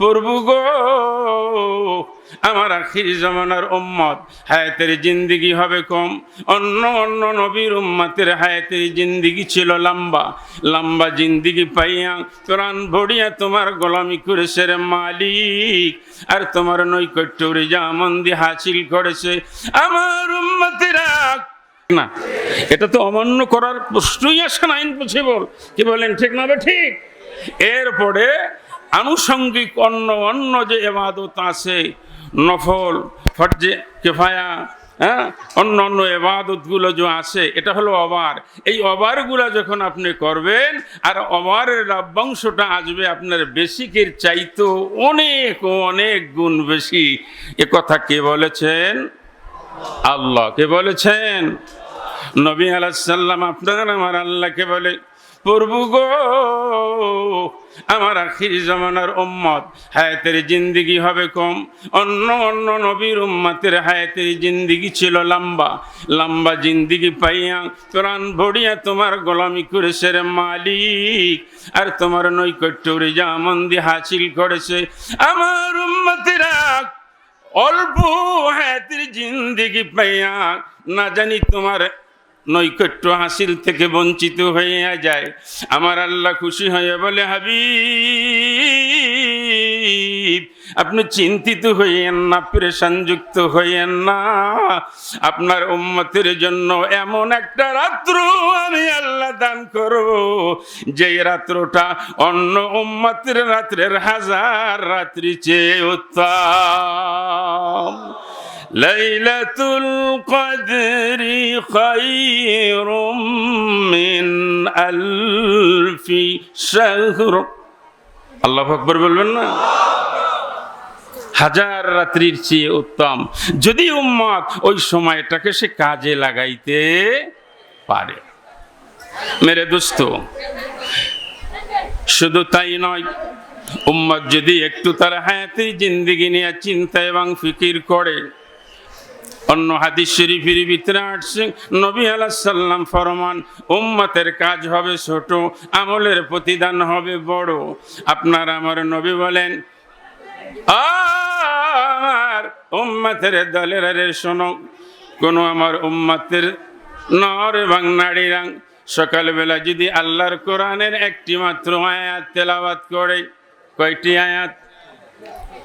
প্রভু গো। আমার আখির জমানার উম্মত, হায়াতের জিন্দিগি হবে কম। অন্য অন্য নবীর উম্মতের হায়াতের জিন্দিগি ছিল লম্বা। লম্বা জিন্দিগি পাইয়া কোরআন ভরিয়া তোমার গোলামি করেছে রে মালিক। আর তোমার নৈকট্য রেজামন্দি হাসিল করেছে আমার উম্মতেরা। না, এটা তো অমান্য করার প্রশ্নই আসে না ইম্পসিবল কি বলেন, ঠিক না ঠিক? এরপরে আনুষঙ্গিক অন্য অন্য যে এবাদত আছে, নফল, ফরজে কেফায়া হ্যাঁ? অন্য অন্য এবাদতগুলো যে আছে, এটা হলো অবার। এই অবারগুলো যখন আপনি করবেন, আর অবারের লাভ্যাংশটা আসবে আপনার বেসিকের চাইতো অনেক অনেক গুণ বেশি। এ কথা কে বলেছেন? আল্লাহ। কে বলেছেন? নবী আলাইসাল্লাম আপনার আমার আল্লাহকে বলে প্রভু গো আমার আখির জমানার উম্মত, হায়াতের জিন্দিগি হবে কম। অন্য অন্য নবীর উম্মতের হায়াতের জিন্দিগি ছিল লম্বা। লম্বা জিন্দিগি পাইয়া কোরআন ভরিয়া তোমার গোলামি করেছে রে মালিক, আর তোমার নৈকট্য রেজামন্দি হাসিল করেছে। আমার উম্মতেরা অল্প হায়াতের জিন্দিগি পাইয়া, না জানি তোমার নৈকট্য হাসিল থেকে বঞ্চিত হয়ে যায়। আমার আল্লাহ খুশি হয়ে বলে, হাবিব, আপনি চিন্তিত হইয়েন না প্রেশান যুক্ত হইয়েন না। আপনার উম্মতের জন্য এমন একটা রাত্র আমি আল্লাহ দান করব। যে রাত্রটা অন্য উম্মতের রাত্রের হাজার রাত্রি চেয়ে উত্তম। লাইলাতুল কদরি খায়র মিন আলফি শাহর। আল্লাহ আকবর বলবেন না? হাজার রাত্রির চেয়ে উত্তম। যদি উম্মত ওই সময়টাকে সে কাজে লাগাইতে পারে। মেরে দোস্ত, শুধু তাই নয়, উম্মত যদি একটু তার হায়াতি জিন্দিগি নিয়ে চিন্তা এবং ফিকির করে অন্য হাদিস শরীফের ভিতরে আসছে, নবী আলাহাল্লাম ফরমান, উম্মতের কাজ হবে ছোট, আমলের প্রতিদান হবে বড়। আপনার আমার নবী বলেন, আর উম্মতের দলের আরে শোনো, কোনো আমার উম্মতের নর এবং নারীরা সকালবেলা যদি আল্লাহর কোরআনের একটি মাত্র আয়াত তেলাওয়াত করে, কয়টি আয়াত?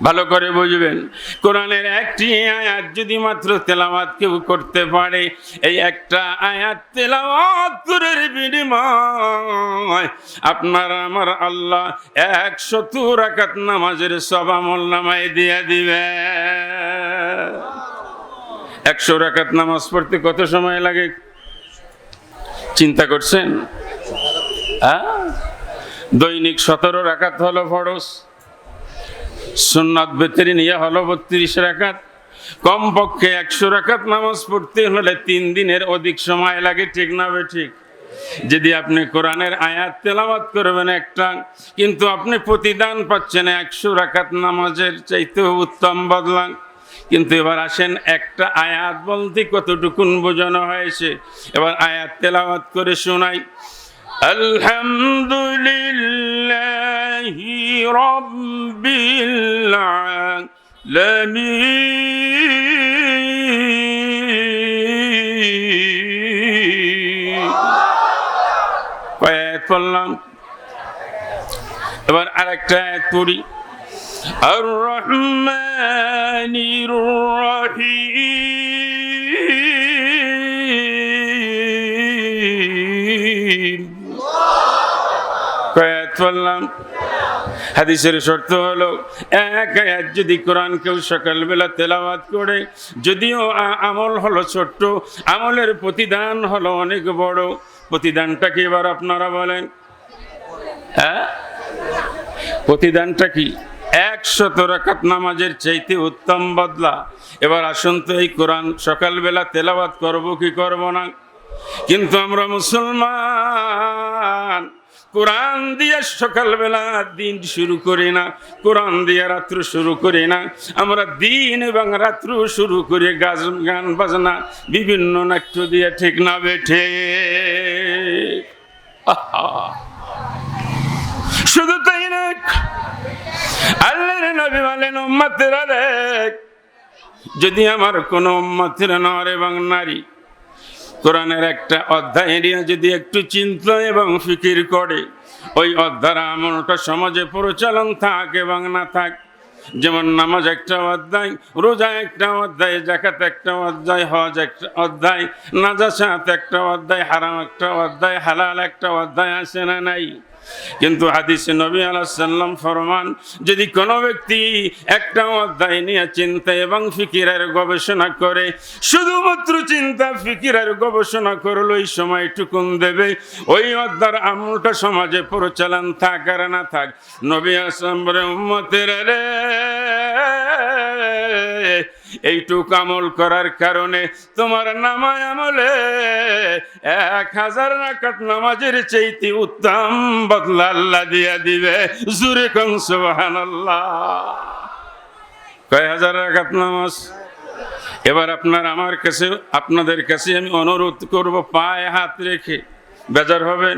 ভালো করে বুঝবেন। কোরআনের একটি আয়াত যদি মাত্র তেলাওয়াত কেউ করতে পারে, এই একটা আয়াত তেলাওয়াত করে বিনিময়। আপনার আমার আল্লাহ একশত রাকাত নামাজের সব আমল নামায় দিয়ে দিবে। একশো রাকাত নামাজ পড়তে কত সময় লাগে? চিন্তা করছেন? হ্যাঁ? দৈনিক সতেরো রাকাত হলো ফরস সুন্নাত বেতেরি নিয়ে হলো বত্রিশ রাকাত। কমপক্ষে একশো রাকাত নামাজ পড়তে হলে তিন দিনের অধিক সময় লাগে, ঠিক না ঠিক? যদি আপনি কোরআনের আয়াত তেলাওয়াত করবেন একটা, কিন্তু আপনি প্রতিদান পাচ্ছেন একশো রাকাত নামাজের চাইতেও উত্তম বদলান। কিন্তু এবার আসেন একটা আয়াত বলতে কতটুকুন বোঝানো হয়েছে। এবার আয়াত তেলাওয়াত করে শোনাই। আলহামদুলিল্লাহি। রব্বিল আলামিন কয়েক পড়লাম এবার আরেকটা আয়াত পড়ি আর রহমানির রহিম কয়াত বললাম হাদিসের শর্ত হলো, এক আয়াত যদি কোরআন কেউ সকালবেলা তেলাওয়াত করে, যদিও আমল হলো ছোট্ট, আমলের প্রতিদান হলো অনেক বড়। প্রতিদানটা কি এবার আপনারা বলেন? হ্যাঁ? প্রতিদানটা কি? একশত রাকাত নামাজের চাইতে উত্তম বদলা। এবার আসুন তো এই কোরআন সকালবেলা তেলাওয়াত করব কি করব না? কিন্তু আমরা মুসলমান কোরআন দিয়ে সকালবেলা দিন শুরু করি না, কোরআন দিয়ে রাত্র শুরু করি না। আমরা দিন এবং রাত্র শুরু করি, গাছ, গান, বাজনা, বিভিন্ন নাট্য দিয়ে, ঠিক না বেঠে শুধু তাই না, আল্লাহর নবী বলেন, উম্মতেরা যদি আমার কোনো উম্মতের নর এবং নারী কোরআনের একটা অধ্যায় এরিয়া যদি একটু চিন্তা এবং ফিকির করে, ওই অধ্যায় আমলটা সমাজে প্রচলন থাক এবং না থাক। যেমন নামাজ একটা অধ্যায়, রোজা একটা অধ্যায় জাকাত একটা অধ্যায়, হজ একটা অধ্যায় নাজাসাত একটা অধ্যায়, হারাম একটা অধ্যায়, হালাল একটা অধ্যায় আসে না নাই? কিন্তু হাদিসে নবী আলাইসাল্লাম ফরমান, যদি কোনো ব্যক্তি একটা অধ্যায় নিয়ে চিন্তা এবং ফিকিরের গবেষণা করে, শুধুমাত্র চিন্তা ফিকিরের গবেষণা করল ওই সময়টুকুন দেবে। ওই অধ্যার আমলটা সমাজে পরিচালন থাক আর না থাক, নবী আসলাম বলে, উম্মতের রে এইটুক আমল করার কারণে তোমার নামায় আমলে এক হাজার রাকাত নামাজের চাইতে উত্তম বদলা আল্লাহ দিয়া দিবে। জুরে কং সুবহানাল্লাহ। কয় হাজার রাকাত নামাজ? এবার আপনার, আমার কাছে, আপনাদের কাছে আমি অনুরোধ করব, পায়ে হাত রেখে। বেজার হবেন?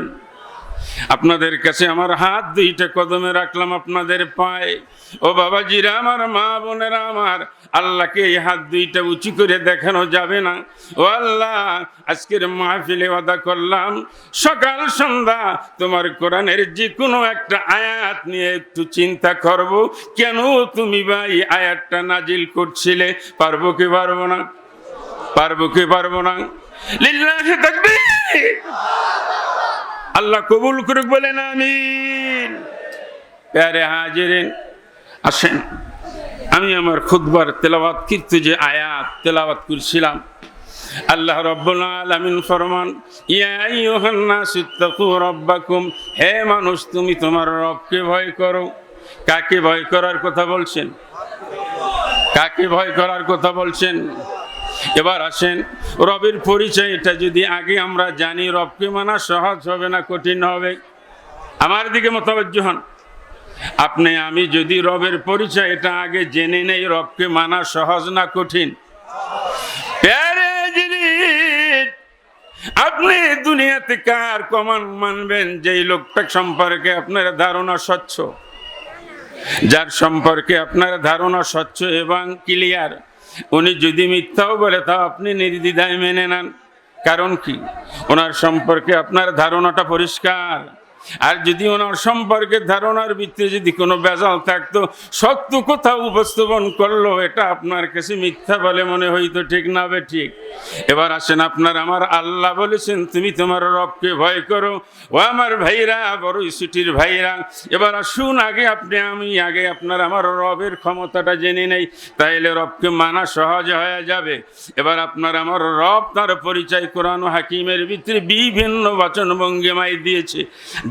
আপনাদের কাছে আমার হাত দুইটা কদমে রাখলাম আপনাদের পায়ে। ও বাবাজিরা, আমার মা বোনেরা, আমার আল্লাহকে এই হাত দুইটা উঁচু করে দেখানো যাবে না। ও আল্লাহ, আজকের মাহফিলে ওয়াদা করলাম, সকাল সন্ধ্যা তোমার কোরআনের যে কোনো একটা আয়াত নিয়ে একটু চিন্তা করব। কেন তুমি বা এই আয়াতটা নাজিল করছিলে? পারব কি পারব না? পারব কি পারব না? লিল্লাহি তাকবীর! আল্লাহ কবুল করুক বলেন, আমিন। প্যারে হাজিরিন, আসেন। আমি আমার খুদবার তেলাওয়াত, কীর্তি যে আয়াত তেলাওয়াত করছিলাম, আল্লাহ রব্বুল আলামিন ফরমান, ইয়া আইয়ুহান নাস ইত্তাকু রাব্বাকুম, হে মানুষ, তুমি তোমার রবকে ভয় করো। কাকে ভয় করার কথা বলছেন? কাকে ভয় করার কথা বলছেন? এবার আসেন, রবের পরিচয় এটা যদি আগে আমরা জানি, রবকে মানা সহজ হবে না, কঠিন হবে। আমার দিকে মতবজ্জ হন। আপনি, আমি যদি রবের পরিচয় এটা আগে জেনে নেই, রবকে মানা সহজ না, কঠিন? আপনি দুনিয়াতে কার কমান মানবেন? যেই লোকটা সম্পর্কে আপনার ধারণা স্বচ্ছ। যার সম্পর্কে আপনার ধারণা স্বচ্ছ এবং ক্লিয়ার উনি যদি মিথ্যাও বলে তাও আপনি নির্দ্বিধায় মেনে নেন। কারণ কি? ওনার সম্পর্কে আপনার ধারণাটা পরিষ্কার। আর যদি ওনার সম্পর্কে ধারণার ভিত্তিতে যদি কোনো বেজাল থাকতো, সত্য কোথাও উপস্থাপন করল এটা আপনার কাছে মিথ্যা বলে মনে হইতো, ঠিক না বে ঠিক? এবার আসেন, আপনার আমার আল্লাহ বলেছেন, তুমি তোমার রবকে ভয় করো। ও আমার ভাইরা বড় ছুটির ভাইরা, এবার আসুন, আগে আপনি, আমি আগে আপনার আমার রবের ক্ষমতাটা জেনে নেই, তাইলে রবকে মানা সহজ হয়ে যাবে। এবার আপনার আমার রব তার পরিচয় কোরআন হাকিমের ভিতরে বিভিন্ন বচন ভঙ্গিমায় দিয়েছে।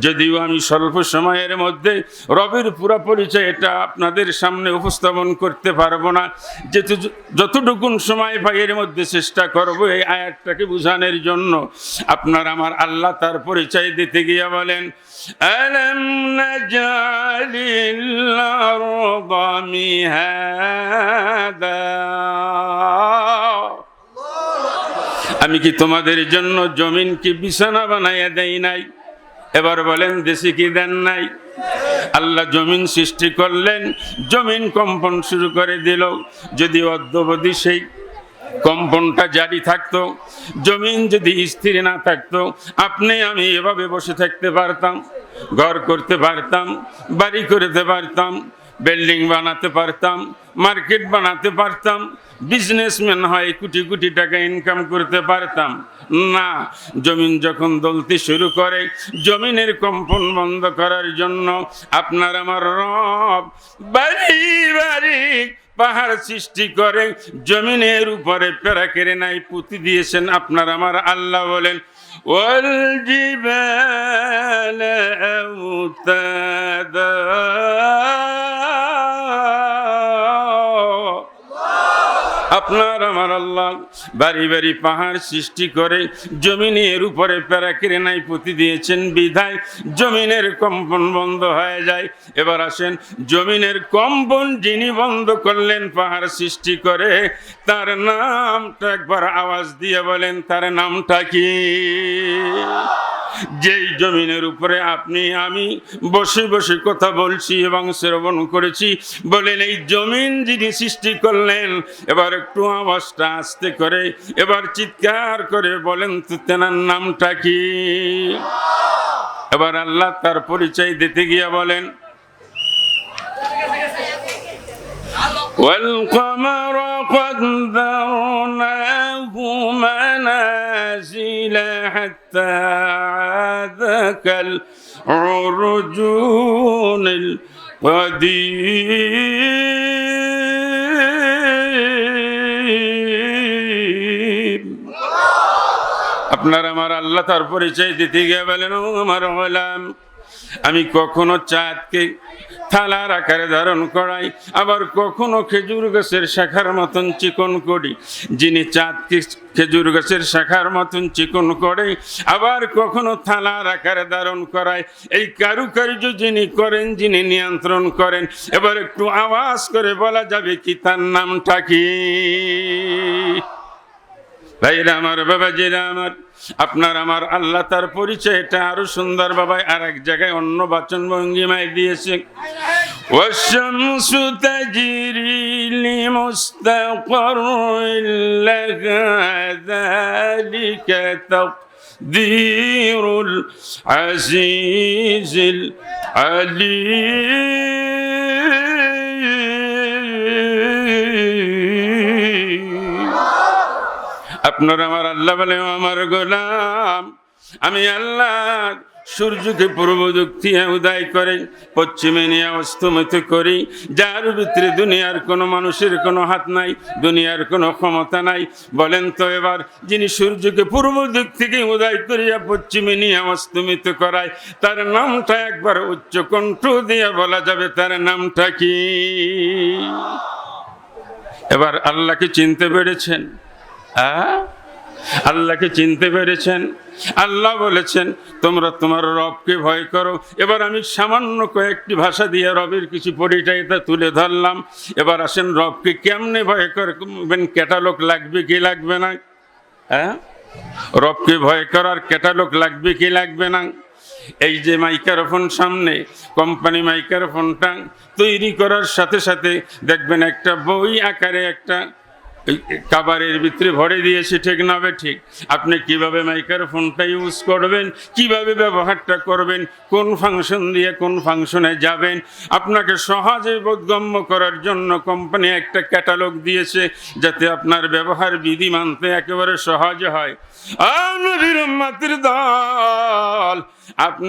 যদিও আমি স্বল্প সময়ের মধ্যে রবের পুরো পরিচয় এটা আপনাদের সামনে উপস্থাপন করতে পারবো না যেহেতু যতটুকুন সময় ভাইয়ের মধ্যে চেষ্টা করব এই আয়াতটাকে বোঝানোর জন্য আপনার আমার আল্লাহ তার পরিচয় দিতে গিয়ে বলেন ألم نجعل الأرض مهادا আমি কি তোমাদের জন্য জমিন কি বিছানা বানাইয়া দেই নাই এবার বলেন, দেশি কি দেন নাই? আল্লাহ জমিন সৃষ্টি করলেন, জমিন কম্পন শুরু করে দিল। যদি অদ্যবধি সেই কম্পনটা জারি থাকতো, জমিন যদি স্থির না থাকতো, আপনি আমি এভাবে বসে থাকতে পারতাম, ঘর করতে পারতাম, বাড়ি করতে পারতাম বিল্ডিং বানাতে পারতাম মার্কেট বানাতে পারতাম বিজনেসম্যান হয় কোটি কোটি টাকা ইনকাম করতে পারতাম। না, জমিন যখন দলতে শুরু করে, জমিনের কম্পন বন্ধ করার জন্য আপনার আমার রব বাড়ি বাড়ি পাহাড় সৃষ্টি করে জমিনের উপরে পেরা কেড়ে নাই পুঁতি দিয়েছেন আপনার আমার আল্লাহ বলেন والجبال أوتادا আপনার, আমার আল্লাহ বাড়ি বাড়ি পাহাড় সৃষ্টি করে জমিনের উপরে প্যারাকেরে নাই পুঁতি দিয়েছেন বিধায় জমিনের কম্পন বন্ধ হয়ে যায়। এবার আসেন, জমিনের কম্পন যিনি বন্ধ করলেন পাহাড় সৃষ্টি করে, তার নামটা একবার আওয়াজ দিয়ে বলেন, তার নামটা কি? যেই জমিনের উপরে আপনি, আমি বসে বসে কথা বলছি এবং শ্রবণ করেছি, বলেন, এই জমিন যিনি সৃষ্টি করলেন, এবার একটু আওয়াজটা আসতে করে, এবার চিৎকার করে বলেন তো তেনার নামটা কি? এবার আল্লাহ তার পরিচয় দিতে গিয়ে বলেন والقمر قدرناه منازل حتى عاد كالعرجون القديم আপনার আমার আল্লাহ তার পরিচয় দিতে গিয়ে বলেন ও আমার হলাম আমি কখনো চাঁদকে থালার আকারে ধারণ করাই। আবার কখনো খেজুর গাছের শাখার মতন চিকন করি। যিনি চাঁদকে খেজুর গাছের শাখার মতন চিকন করে, আবার কখনো থালার আকারে ধারণ করায় এই কারুকার্য যিনি করেন, যিনি নিয়ন্ত্রণ করেন, এবার একটু আওয়াজ করে বলা যাবে কি তার নামটা কি? ভাইরা আমার বাবাজিরা আমার আপনার আমার আল্লাহ তার পরিচয়টা আরো সুন্দর বাবাই আর এক জায়গায় অন্য বাচন ভঙ্গিমায় দিয়েছে والشمس تجري لمستقر لها ذلك تقدير العزيز العليم আপনার আমার আল্লাহ বলে আমার গোলাম, আমি আল্লাহ সূর্যকে পূর্ব দিয়ে উদয় করে, পশ্চিমে নিয়ে অস্তমিত করি, যার ভিতরে দুনিয়ার কোনো মানুষের কোনো হাত নাই, দুনিয়ার কোনো ক্ষমতা নাই। বলেন তো এবার, যিনি সূর্যকে পূর্ব দিক থেকে উদয় করিয়া পশ্চিমে নিয়ে অস্তমিত করায়, তার নামটা একবার উচ্চ কণ্ঠ দিয়ে বলা যাবে, তার নামটা কি? এবার আল্লাহকে চিনতে পেরেছেন। হ্যাঁ? আল্লাহকে চিনতে পেরেছেন, আল্লাহ বলেছেন, তোমরা তোমার রবকে ভয় করো। এবার আমি সামান্য কয়েকটি ভাষা দিয়ে রবের কিছু পরিচয়টা তুলে ধরলাম। এবার আসেন, রবকে কেমনে ভয় করবেন? ক্যাটালগ লাগবে কি লাগবে না? হ্যাঁ? রবকে ভয় করার ক্যাটালগ লাগবে কি লাগবে না? এই যে মাইক্রোফোন সামনে, কোম্পানি মাইক্রোফোনটা তৈরি করার সাথে সাথে দেখবেন একটা বই আকারে একটা কাবারের ভিতরে ভরে দিয়েছে, ঠিক না ঠিক? আপনি কীভাবে মাইক্রোফোনটা ইউজ করবেন? কীভাবে ব্যবহারটা করবেন? কোন ফাংশন দিয়ে কোন ফাংশনে যাবেন? আপনাকে সহজে বোধগম্য করার জন্য কোম্পানি একটা ক্যাটালগ দিয়েছে, যাতে আপনার ব্যবহার বিধি মানতে একেবারে সহজ হয়। আপনি